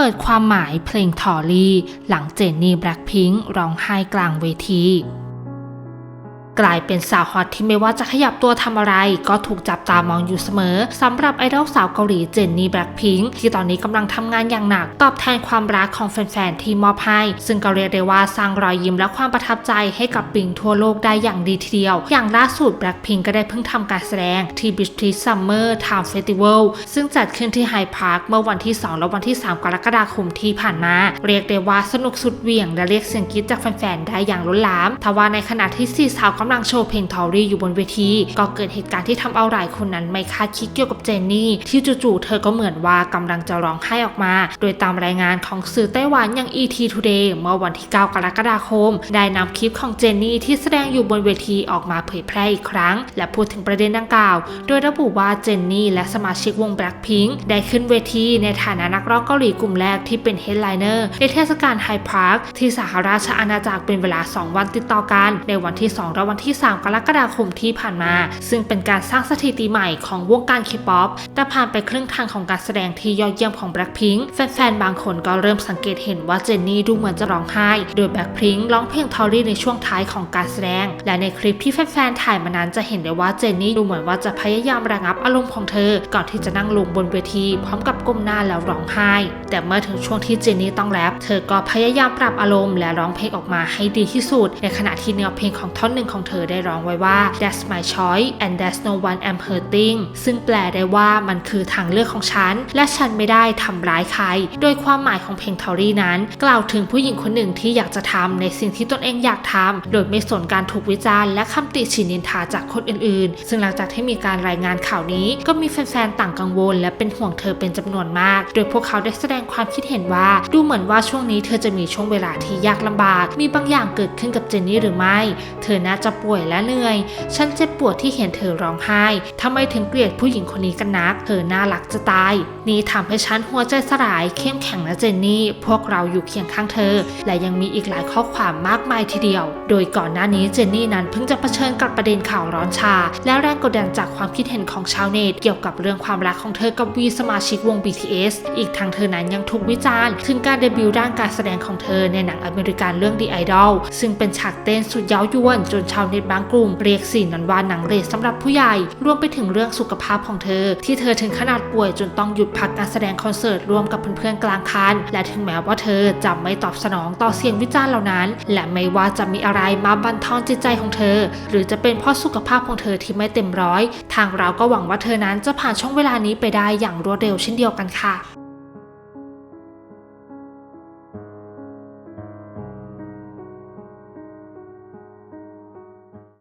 เปิดความหมายเพลงทอรี่ หลังเจนนี่แบล็คพิงค์ร้องไห้กลางเวที กลายเป็นสาวฮอตที่ไม่ว่าจะขยับตัวทำอะไร ก็ถูกจับตามองอยู่เสมอสำหรับไอดอลสาวเกาหลีเจนนี่แบล็คพิงค์ที่ตอนนี้กำลังทำงานอย่างหนัก ตอบแทนความรักของแฟนๆที่มอบให้ ซึ่งก็เรียกได้ว่าสร้างรอยยิ้มและความประทับใจให้กับปิงทั่วโลกได้อย่างดีทีเดียว อย่างล่าสุดแบล็คพิงค์ก็ได้เพิ่งทำการแสดงที่ British Summer Time Festival ซึ่งจัดขึ้นที่ไฮพาร์คเมื่อวันที่ 2 และวันที่ 3 กรกฎาคมที่ผ่านมา เรียกได้ว่าสนุกสุดเหวี่ยงและเรียกเสียงกรี๊ดจากแฟนๆได้อย่างล้นหลามทว่าในขณะที่สี่สาวกำำลังโชว์เพลงทอรี่อยู่บนเวที ก็เกิดเหตุการณ์ที่ทำเอาหลายคนนั้นไม่คาดคิดเกี่ยวกับเจนนี่ ที่จู่ๆเธอก็เหมือนว่ากำลังจะร้องไห้ออกมา โดยตามรายงานของสื่อไต้หวันอย่าง ET Today เมื่อวันที่ 9 กรกฎาคม ได้นำคลิปของเจนนี่ที่แสดงอยู่บนเวทีออกมาเผยแพร่อีกครั้ง และพูดถึงประเด็นดังกล่าว โดยระบุว่าเจนนี่และสมาชิกวง Blackpink ได้ขึ้นเวทีในฐานะนักร้องเกาหลีกลุ่มแรกที่เป็นเฮดไลเนอร์ในเทศกาลไฮพาร์คที่สหราชอาณาจักรเป็นเวลา 2 วันติดต่อกัน ในวันที่ 2 และวันที่ 3 กรกฎาคมที่ผ่านมา ซึ่งเป็นการสร้างสถิติใหม่ของวงการเคป๊อป แต่ผ่านไปครึ่งทางของการแสดงที่ยอดเยี่ยมของ Blackpink แฟนๆ บางคนก็เริ่มสังเกตเห็นว่าเจนนี่ดูเหมือนจะร้องไห้ โดย Blackpink ร้องเพลงทอรี่ในช่วงท้ายของการแสดง และในคลิปที่แฟนๆ ถ่ายมานั้นจะเห็นได้ว่าเจนนี่ดูเหมือนว่าจะพยายามระงับอารมณ์ของเธอ ก่อนที่จะนั่งลงบนเวที พร้อมกับก้มหน้าแล้วร้องไห้ แต่เมื่อถึงช่วงที่เจนนี่ต้องแรปเธอก็พยายามปรับอารมณ์และร้องเพลงออกมาให้ดีที่สุด ในขณะที่เนื้อเพลงของท่อนหนึ่งของเธอได้ร้องไว้ว่า That's my choice and there's no one I'm hurting ซึ่งแปลได้ว่ามันคือทางเลือกของฉัน และฉันไม่ได้ทำร้ายใคร โดยความหมายของเพลงทอรี่นั้น กล่าวถึงผู้หญิงคนหนึ่งที่อยากจะทำในสิ่งที่ตนเองอยากทำโดยไม่สนการถูกวิจารณ์และคำติฉินนินทาจากคนอื่นๆ ซึ่งหลังจากที่มีการรายงานข่าวนี้ ก็มีแฟนๆต่างกังวล และเป็นห่วงเธอเป็นจำนวนมาก โดยพวกเขาได้แสดงความคิดเห็นว่าดูเหมือนว่าช่วงนี้เธอจะมีช่วงเวลาที่ยากลำบาก มีบางอย่างเกิดขึ้นกับเจนนี่หรือไม่ เธอน่าจะป่วยและเหนื่อย ฉันเจ็บปวดที่เห็นเธอร้องไห้ทำไมถึงเกลียดผู้หญิงคนนี้กันนักเธอน่ารักจะตาย นี่ทำให้ฉันหัวใจสลายเข้มแข็งนะเจนนี่ พวกเราอยู่เคียงข้างเธอ และยังมีอีกหลายข้อความมากมายทีเดียว โดยก่อนหน้านี้เจนนี่นั้นเพิ่งจะเผชิญกับประเด็นข่าวร้อนชา และแรงกดดันจากความคิดเห็นของชาวเน็ตเกี่ยวกับเรื่องความรักของเธอกับวีสมาชิกวง BTS อีกทางเธอนั้นยังถูกวิจารณ์ ถึงการเดบิวต์ด้านการแสดงของเธอในหนังอเมริกันเรื่อง The Idol ซึ่งเป็นฉากเต้นสุดเย้ายวนจนชาวเน็ตบางกลุ่มเรียกสีนั้นว่าหนังเรทสำหรับผู้ใหญ่ รวมไปถึงเรื่องสุขภาพของเธอที่เธออถึงขนาดป่วยจนต้องหยุดพักการแสดงคอนเสิร์ตร่วมกับเพื่อนๆกลางคัน และถึงแม้ว่าเธอจะไม่ตอบสนองต่อเสียงวิจารณ์เหล่านั้น และไม่ว่าจะมีอะไรมาบั่นทอนจิตใจของเธอ หรือจะเป็นเพราะสุขภาพของเธอที่ไม่เต็มร้อย ทางเราก็หวังว่าเธอนั้นจะผ่านช่วงเวลานี้ไปได้อย่างรวดเร็วเช่นเดียวกันค่ะ